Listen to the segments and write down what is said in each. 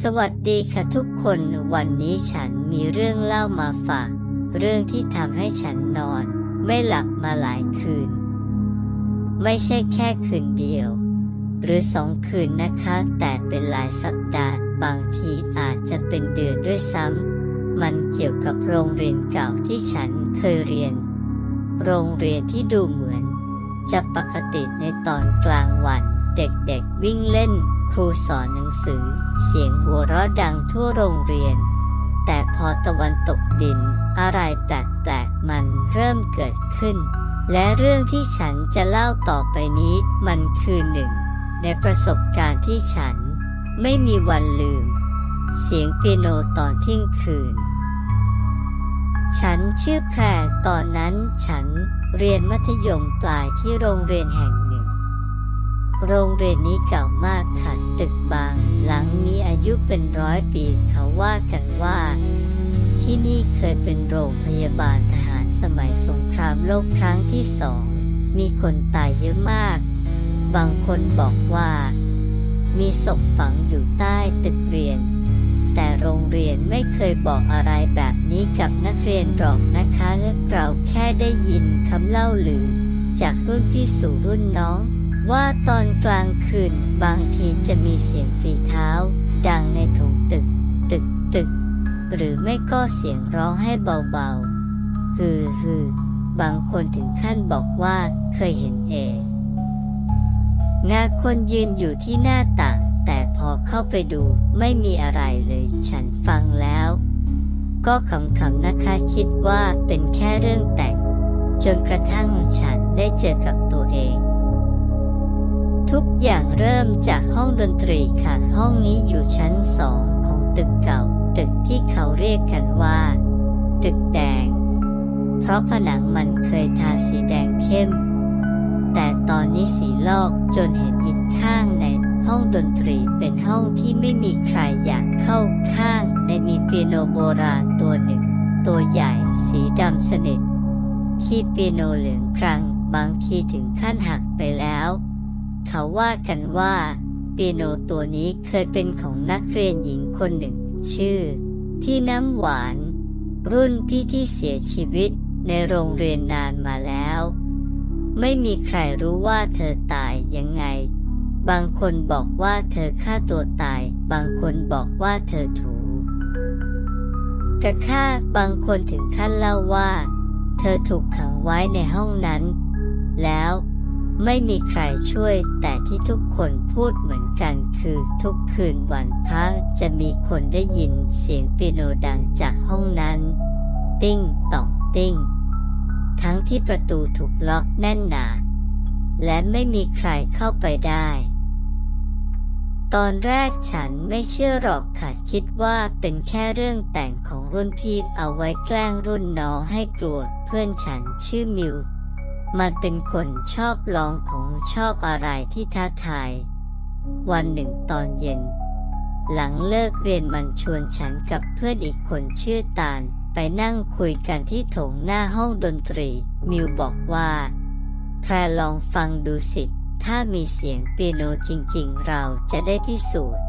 สวัสดีค่ะทุกคน วันนี้ฉันมีเรื่องเล่ามาฝาก เรื่องที่ทำให้ฉันนอน ไม่หลับมาหลายคืน ไม่ใช่แค่คืนเดียว หรือสองคืนนะคะ แต่เป็นหลายสัปดาห์ บางทีอาจจะเป็นเดือนด้วยซ้ำมันเกี่ยวกับโรงเรียนเก่าที่ฉันเคยเรียน โรงเรียนที่ดูเหมือน จะปกติในตอนกลางวัน เด็กๆวิ่งเล่น ครูสอนหนังสือ เสียงหัวเราะดังทั่วโรงเรียน แต่พอตะวันตกดิน อะไรแปลกๆมันเริ่มเกิดขึ้น และเรื่องที่ฉันจะเล่าต่อไปนี้มันคือหนึ่ง ในประสบการณ์ที่ฉันไม่มีวันลืม เสียงเปียโนตอนเที่ยงคืน ฉันชื่อแพรตอนนั้นฉันเรียนมัธยมปลายที่โรงเรียนแห่งหนึ่ง โรงเรียนนี้เก่ามากค่ะตึกบาง หลังมีอายุเป็นร้อยปีเขาว่ากันว่า ที่นี่เคยเป็นโรงพยาบาลทหารสมัยสงครามโลกครั้งที่สอง มีคนตายเยอะมาก บางคนบอกว่า มีศพฝังอยู่ใต้ตึกเรียน แต่โรงเรียนไม่เคยบอกอะไรแบบนี้กับนักเรียนหรอกนะคะเราแค่ได้ยินคำเล่าลือ จากรุ่นพี่สู่รุ่นน้อง ว่าตอนกลางคืนบางทีจะมีเสียงฝีเท้า ดังในถุงตึก ตึกตึก หรือไม่ก็เสียงร้องให้เบาๆฮือฮือบางคนถึงขั้นบอกว่าเคยเห็นเองงาคนยืนอยู่ที่หน้าต่างแต่พอเข้าไปดูไม่มีอะไรเลย ฉันฟังแล้ว ก็ขำๆนะคะคิดว่าเป็นแค่เรื่องแต่ง จนกระทั่งฉันได้เจอกับตัวเอง ทุกอย่างเริ่มจากห้องดนตรีค่ะ ห้องนี้อยู่ชั้นสองของตึกเก่า ตึกที่เขาเรียกกันว่า ตึกแดง เพราะผนังมันเคยทาสีแดงเข้ม แต่ตอนนี้สีลอกจนเห็นอีกข้างในห้องดนตรีเป็นห้องที่ไม่มีใครอยากเข้าข้างในมีเปียโนโบราณตัวหนึ่ง ตัวใหญ่สีดำสนิทที่เปียโนเหลืองกรังบางทีถึงขั้นหักไปแล้ว เขาว่ากันว่าเปียโนตัวนี้เคยเป็นของนักเรียนหญิงคนหนึ่ง ชื่อ พี่น้ำหวาน รุ่นพี่ที่เสียชีวิตในโรงเรียนนานมาแล้ว ไม่มีใครรู้ว่าเธอตายยังไง บางคนบอกว่าเธอฆ่าตัวตาย บางคนบอกว่าเธอถูกกระฆ่าบางคนถึงขั้นเล่าว่า เธอถูกขังไว้ในห้องนั้น แล้ว ไม่มีใครช่วย แต่ที่ทุกคนพูดเหมือนกันคือทุกคืนวันพระจะมีคนได้ยินเสียงเปียโนดังจากห้องนั้น ติ้งต่องติ้ง ทั้งที่ประตูถูกล็อกแน่นหนา และไม่มีใครเข้าไปได้ ตอนแรกฉันไม่เชื่อหรอกค่ะคิดว่าเป็นแค่เรื่องแต่งของรุ่นพี่เอาไว้แกล้งรุ่นน้องให้กลัวเพื่อนฉันชื่อมิว มันเป็นคนชอบลองของชอบอะไรที่ท้าทาย วันหนึ่งตอนเย็น หลังเลิกเรียนมันชวนฉันกับเพื่อนอีกคนชื่อตาลไปนั่งคุยกันที่โถงหน้าห้องดนตรี มิวบอกว่าแพรลองฟังดูสิถ้ามีเสียงเปียโนจริงๆ เราจะได้พิสูจน์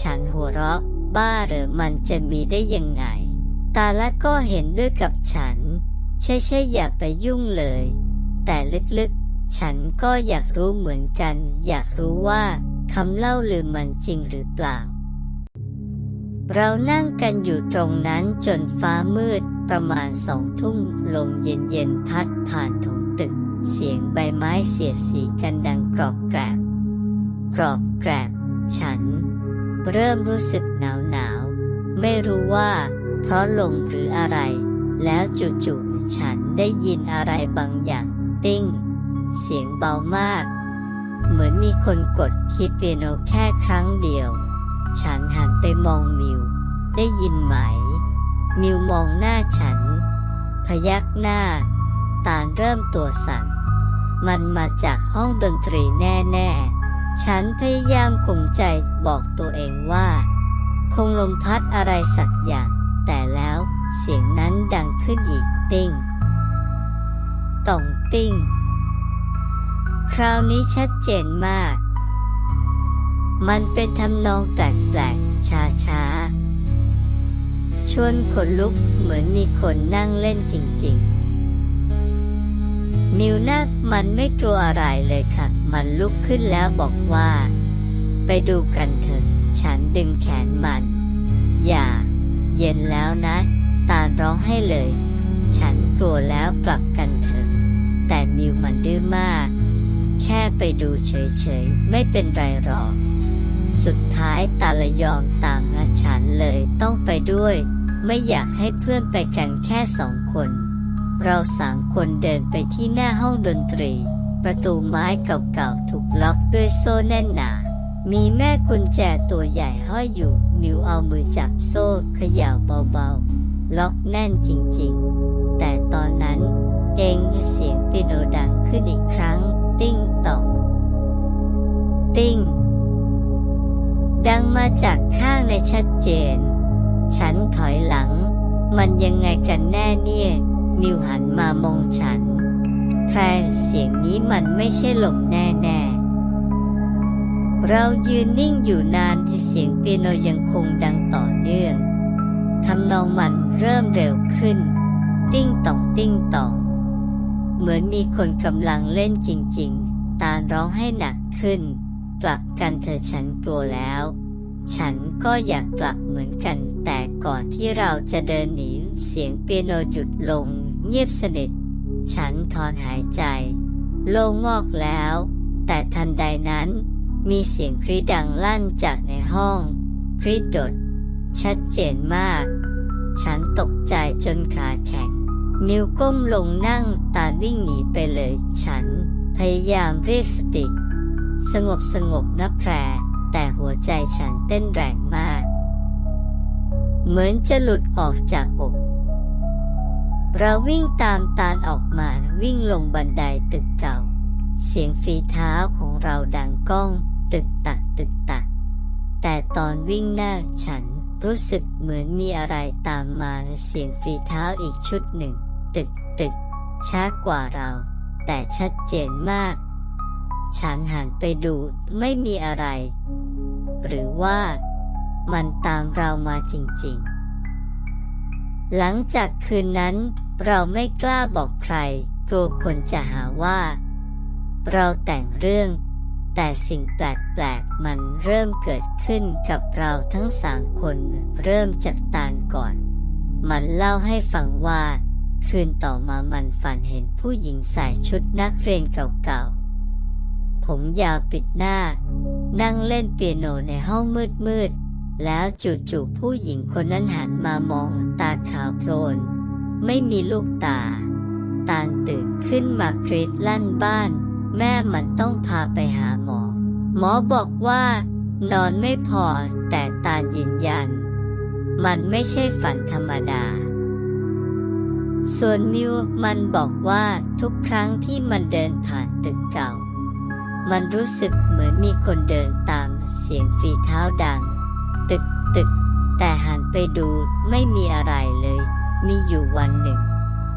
ฉันหัวเราะ บ้าหรือมันจะมีได้ยังไง ตาละก็เห็นด้วยกับฉัน ใช่ใช่อย่าไปยุ่งเลย แต่ลึกๆ ฉันก็อยากรู้เหมือนกัน อยากรู้ว่าคำเล่าลืมมันจริงหรือเปล่า เรานั่งกันอยู่ตรงนั้นจนฟ้ามืดประมาณสองทุ่มลมเย็นๆ พัดผ่านถงตึก เสียงใบไม้เสียดสีกันดังกรอบแกรบกรอบแกรบ ฉัน เริ่มรู้สึกหนาวหนาวๆไม่รู้ว่า เพราะลมหรืออะไร แล้วจู่ๆฉันได้ยินอะไรบางอย่าง ติ้ง เสียงเบามาก เหมือนมีคนกดคีย์เปียโนแค่ครั้งเดียว ฉันหันไปมองมิว ได้ยินไหม มิวมองหน้าฉัน พยักหน้า ตาเริ่มตัวสั่น มันมาจากห้องดนตรีแน่ๆ ฉันพยายามข่มใจบอกตัวเองว่า คงลมพัดอะไรสักอย่าง แต่แล้วเสียงนั้นดังขึ้นอีกติ้ง ต่องติ้ง คราวนี้ชัดเจนมาก มันเป็นทำนองแปลกๆช้าๆ ชวนขนลุกเหมือนมีคนนั่งเล่นจริงๆ มิวนามันไม่กลัวอะไรเลยค่ะ มันลุกขึ้นแล้วบอกว่า ไปดูกันเถอะ ฉันดึงแขนมัน อย่า เย็นแล้วนะ ตาลร้องให้เลยฉันกลัวแล้วกลับกันเถอะ แต่มิวมันดื้อมาก แค่ไปดูเฉยๆ ไม่เป็นไรหรอก สุดท้ายตาละยอมตามนะฉันเลยต้องไปด้วย ไม่อยากให้เพื่อนไปกันแค่สองคน เราสามคนเดินไปที่หน้าห้องดนตรี ประตูไม้เก่าๆถูกล็อกด้วยโซ่แน่นหนามีแม่กุญแจตัวใหญ่ห้อยอยู่ มิวเอามือจับโซ่เขย่าเบาๆ ล็อกแน่นจริงๆ แต่ตอนนั้น เองเสียงเปียโนดังขึ้นอีกครั้ง ติ้งต่อง ติ้ง ดังมาจากข้างในชัดเจน ฉันถอยหลัง มันยังไงกันแน่เนี่ยมิวหันมามองฉันแพรเสียงนี้มันไม่ใช่ลมแน่ๆเรายืนนิ่งอยู่นานที่เสียงเปียโนยังคงดังต่อเนื่องทำนองมันเริ่มเร็วขึ้น ติ้งต่องติ้งต่อง เหมือนมีคนกำลังเล่นจริงๆ ตาร้องให้หนักขึ้น กลับกันเธอฉันกลัวแล้ว ฉันก็อยากกลับเหมือนกัน แต่ก่อนที่เราจะเดินหนีเสียงเปียโนหยุดลง เงียบสนิท ฉันถอนหายใจ โล่งงอกแล้ว แต่ทันใดนั้น มีเสียงครีดดังลั่นจากในห้อง ครีดดด ชัดเจนมาก ฉันตกใจจนขาแข็ง นิ้วก้มลงนั่งตาวิ่งหนีไปเลย ฉัน พยายามเรียกสติ สงบสงบนะแพร แต่หัวใจฉันเต้นแรงมาก เหมือนจะหลุดออกจากอกเราวิ่งตามตาลออกมาวิ่งลงบันไดตึกเก่า เสียงฝีเท้าของเราดังก้อง ตึกตักตึกตัก แต่ตอนวิ่งหน้าฉันรู้สึกเหมือนมีอะไรตามมาเสียงฝีเท้าอีกชุดหนึ่ง ตึกตึกช้ากว่าเรา แต่ชัดเจนมาก ฉันหันไปดูไม่มีอะไร หรือว่ามันตามเรามาจริงๆ หลังจากคืนนั้นเราไม่กล้าบอกใครกลัวคนจะหาว่า เราแต่งเรื่อง แต่สิ่งแปลกๆมันเริ่มเกิดขึ้นกับเราทั้งสามคนเริ่มจากตาลก่อน มันเล่าให้ฟังว่า คืนต่อมามันฝันเห็นผู้หญิงใส่ชุดนักเรียนเก่าๆ ผมยาวปิดหน้า นั่งเล่นเปียโนในห้องมืดๆ แล้วจู่ๆผู้หญิงคนนั้นหันมามองตาขาวโพลน ไม่มีลูกตา ตาตื่นขึ้นมากรีดลั่นบ้าน แม่มันต้องพาไปหาหมอ หมอบอกว่า นอนไม่พอแต่ตายืนยัน มันไม่ใช่ฝันธรรมดา ส่วนมิวมันบอกว่าทุกครั้งที่มันเดินผ่านตึกเก่า มันรู้สึกเหมือนมีคนเดินตามเสียงฝีเท้าดัง ตึกตึก แต่หันไปดูไม่มีอะไรเลย มีอยู่วันหนึ่ง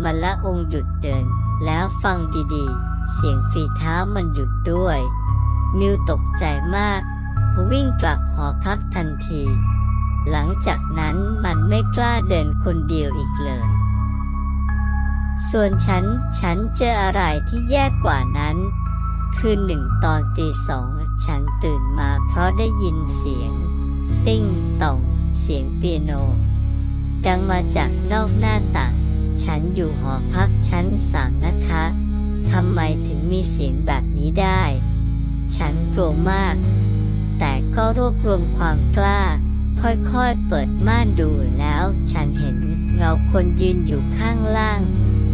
มันละองค์หยุดเดิน แล้วฟังดีๆ เสียงฝีเท้ามันหยุดด้วย มิวตกใจมาก วิ่งกลับหอพักทันที หลังจากนั้นมันไม่กล้าเดินคนเดียวอีกเลย ส่วนฉัน ฉันเจออะไรที่แย่กว่านั้น คืนหนึ่งตอนตีสองฉันตื่นมาเพราะได้ยินเสียง ติ้งต่อง เสียงเปียโน ดังมาจากนอกหน้าต่างฉันอยู่หอพักชั้นสามนะคะทำไมถึงมีเสียงแบบนี้ได้ ฉันกลัวมาก แต่ก็รวบรวมความกล้า ค่อยๆเปิดม่านดูแล้ว ฉันเห็นเงาคนยืนอยู่ข้างล่าง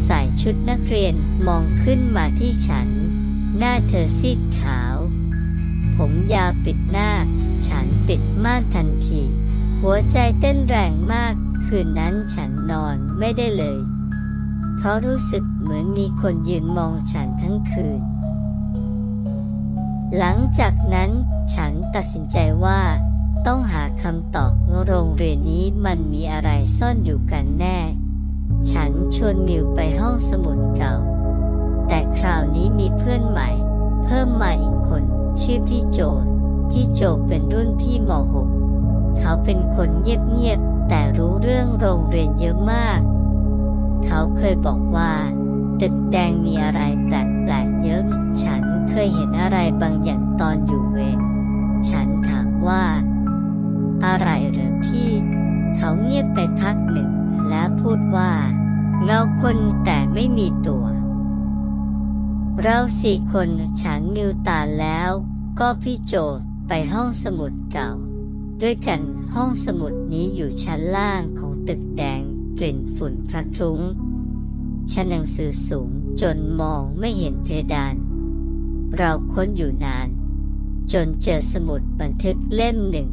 ใส่ชุดนักเรียนมองขึ้นมาที่ฉัน หน้าเธอซีดขาว ผมยาวปิดหน้า ฉันปิดม่านทันที หัวใจเต้นแรงมาก คืนนั้นฉันนอนไม่ได้เลย เพราะรู้สึกเหมือนมีคนยืนมองฉันทั้งคืน หลังจากนั้นฉันตัดสินใจว่าต้องหาคำตอบโรงเรียนนี้มันมีอะไรซ่อนอยู่กันแน่ ฉันชวนมิวไปห้องสมุดเก่า แต่คราวนี้มีเพื่อนใหม่ เพิ่มมาอีกคน ชื่อพี่โจ พี่โจเป็นรุ่นพี่ม .6 เขาเป็นคนเงียบๆ แต่รู้เรื่องโรงเรียนเยอะมาก เขาเคยบอกว่า ตึกแดงมีอะไรแปลกๆเยอะ ฉันเคยเห็นอะไรบางอย่างตอนอยู่เวรฉันถามว่า อะไรเหรอพี่ เขาเงียบไปพักหนึ่งแล้วพูดว่า เงาคนแต่ไม่มีตัว เราสี่คนฉันมิวตาแล้วก็พี่โจไปห้องสมุดเก่า ด้วยกันห้องสมุดนี้อยู่ชั้นล่างของตึกแดงกลิ่นฝุ่นพระคลุ้งชั้นหนังสือสูงจนมองไม่เห็นเพดาน เราค้นอยู่นาน จนเจอสมุดบันทึกเล่มหนึ่ง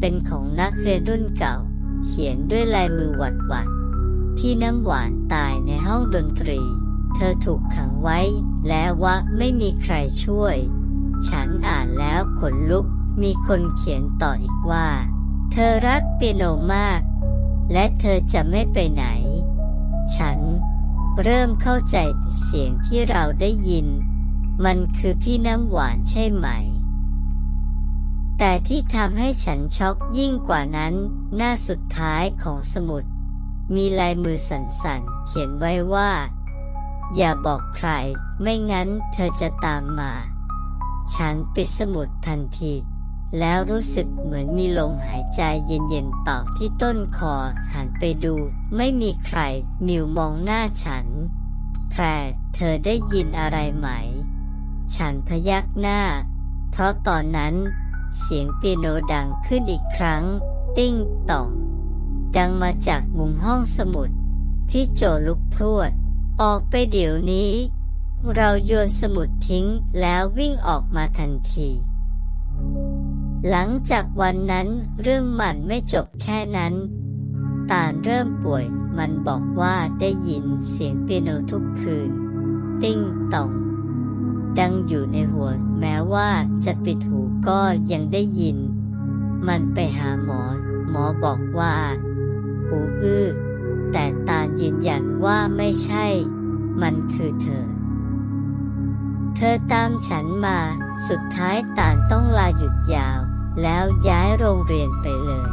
เป็นของนักเรียนรุ่นเก่า เขียนด้วยลายมือหวัดหวัด ที่น้ำหวานตายในห้องดนตรี เธอถูกขังไว้ แล้วว่าไม่มีใครช่วย ฉันอ่านแล้วขนลุก มีคนเขียนต่ออีกว่า เธอรักเปียโนมาก และเธอจะไม่ไปไหน ฉันเริ่มเข้าใจเสียงที่เราได้ยิน มันคือพี่น้ำหวานใช่ไหม แต่ที่ทำให้ฉันช็อกยิ่งกว่านั้น หน้าสุดท้ายของสมุด มีลายมือสั่นๆ เขียนไว้ว่า อย่าบอกใคร ไม่งั้นเธอจะตามมา ฉันปิดสมุดทันที แล้วรู้สึกเหมือนมีลมหายใจเย็นๆเป่าที่ต้นคอหันไปดู ไม่มีใครมิวมองหน้าฉันแพรเธอได้ยินอะไรไหม ฉันพยักหน้า เพราะตอนนั้นเสียงเปียโนดังขึ้นอีกครั้ง ติ้งต่อง ดังมาจากมุมห้องสมุด พี่โจลุกพรวด ออกไปเดี๋ยวนี้ เราโยนสมุดทิ้งแล้ววิ่งออกมาทันที หลังจากวันนั้นเรื่องมันไม่จบแค่นั้น ตาเริ่มป่วยมันบอกว่าได้ยินเสียงเปียโนทุกคืน ติ้งต่อง ดังอยู่ในหัวแม้ว่าจะปิดหูก็ยังได้ยิน มันไปหาหมอหมอบอกว่า หูอื้อ แต่ตาลยืนยันว่าไม่ใช่ มันคือเธอ เธอตามฉันมา สุดท้ายตาลต้องลาหยุดยาว แล้วย้ายโรงเรียนไปเลย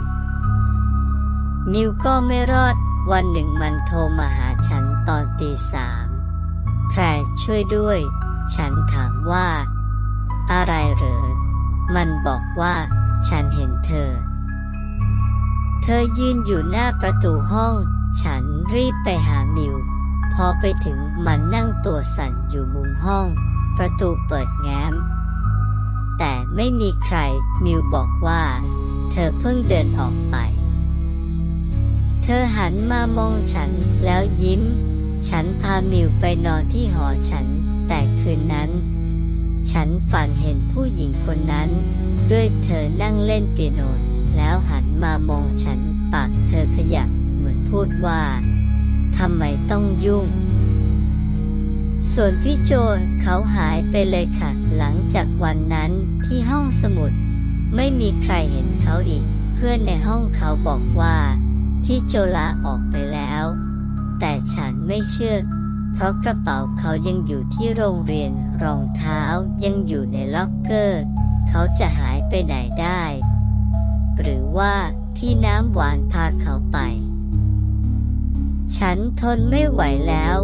นิวก็ไม่รอด วันหนึ่งมันโทรมาหาฉันตอนตีสามแพรช่วยด้วย ฉันถามว่า อะไรเหรอ มันบอกว่าฉันเห็นเธอ ธอยืนอยู่หน้าประตูห้อง ฉันรีบไปหามิว พอไปถึงมันนั่งตัวสั่นอยู่มุมห้อง ประตูเปิดแง้ม แต่ไม่มีใครมิวบอกว่า เธอเพิ่งเดินออกไป เธอหันมามองฉันแล้วยิ้ม ฉันพามิวไปนอนที่หอฉัน แต่คืนนั้น ฉันฝันเห็นผู้หญิงคนนั้น ด้วยเธอนั่งเล่นเปียโน แล้วหันมามองฉันปากเธอขยับเหมือนพูดว่าทำไมต้องยุ่ง ส่วนพี่โจเขาหายไปเลยค่ะ หลังจากวันนั้นที่ห้องสมุด ไม่มีใครเห็นเขาอีก เพื่อนในห้องเขาบอกว่า พี่โจลาออกไปแล้ว แต่ฉันไม่เชื่อ เพราะกระเป๋าเขายังอยู่ที่โรงเรียนรองเท้ายังอยู่ในล็อกเกอร์ เขาจะหายไปไหนได้ หรือว่าพี่น้ำหวานพาเขาไป ฉันทนไม่ไหวแล้ว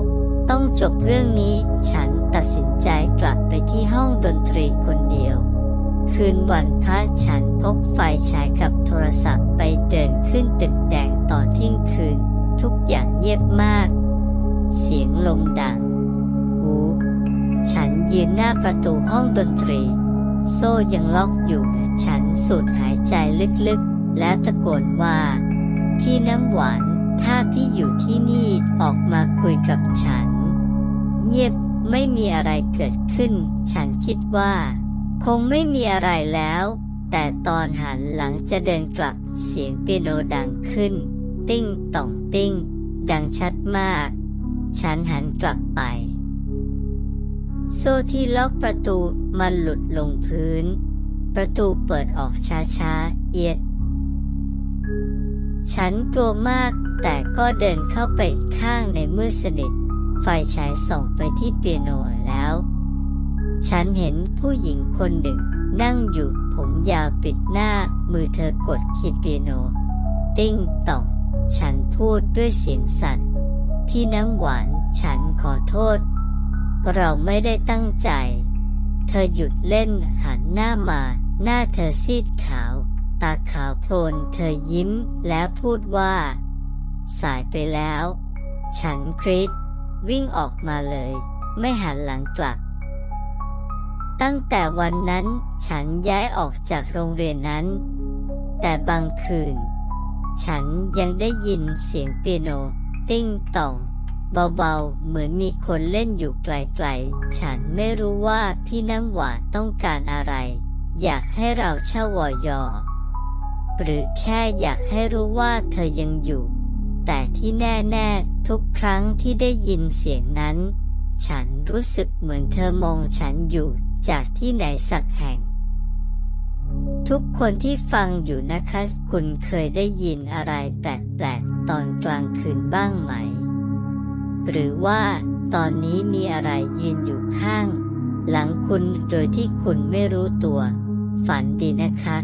ต้องจบเรื่องนี้ฉันตัดสินใจกลับไปที่ห้องดนตรีคนเดียว คืนวันพระฉันพกไฟฉายกับโทรศัพท์ไปเดินขึ้นตึกแดงต่อเที่ยงคืน ทุกอย่างเงียบมาก เสียงลมดังหูฉันยืนหน้าประตูห้องดนตรี โซ่ยังล็อกอยู่ฉันสูดหายใจลึกๆ และตะโกนว่า พี่น้ำหวาน ถ้าพี่อยู่ที่นี่ออกมาคุยกับฉัน เงียบไม่มีอะไรเกิดขึ้น ฉันคิดว่า คงไม่มีอะไรแล้ว แต่ตอนหันหลังจะเดินกลับเสียงเปียโนดังขึ้น ติ้งต่องติ้ง ดังชัดมาก ฉันหันกลับไป โซ่ที่ล็อกประตูมันหลุดลงพื้น ประตูเปิดออกช้าๆ เอียด ฉันกลัวมากแต่ก็เดินเข้าไปข้างในมืดสนิท ไฟฉายส่องไปที่เปียโนแล้ว ฉันเห็นผู้หญิงคนหนึ่งนั่งอยู่ผมยาวปิดหน้ามือเธอกดคีย์เปียโน ติ้งต่อง ฉันพูดด้วยเสียงสั่น พี่น้ำหวาน ฉันขอโทษ เราไม่ได้ตั้งใจ เธอหยุดเล่นหันหน้ามา หน้าเธอซีดขาว ตาขาวโพลนเธอยิ้มแล้วพูดว่า สายไปแล้ว ฉันกรีดวิ่งออกมาเลย ไม่หันหลังกลับ ตั้งแต่วันนั้นฉันย้ายออกจากโรงเรียนนั้น แต่บางคืน ฉันยังได้ยินเสียงเปียโน ติ้งต่อง เบาๆ เหมือนมีคนเล่นอยู่ไกลๆ ฉันไม่รู้ว่าพี่น้ำหวานต้องการอะไร อยากให้เราเช่าวอยอ หรือแค่อยากให้รู้ว่าเธอยังอยู่ แต่ที่แน่ๆ ทุกครั้งที่ได้ยินเสียงนั้น ฉันรู้สึกเหมือนเธอมองฉันอยู่จากที่ไหนสักแห่ง ทุกคนที่ฟังอยู่นะคะ คุณเคยได้ยินอะไรแปลกๆ ตอนกลางคืนบ้างไหม หรือว่าตอนนี้มีอะไรยืนอยู่ข้าง หลังคุณโดยที่คุณไม่รู้ตัว ฝันดีนะคะ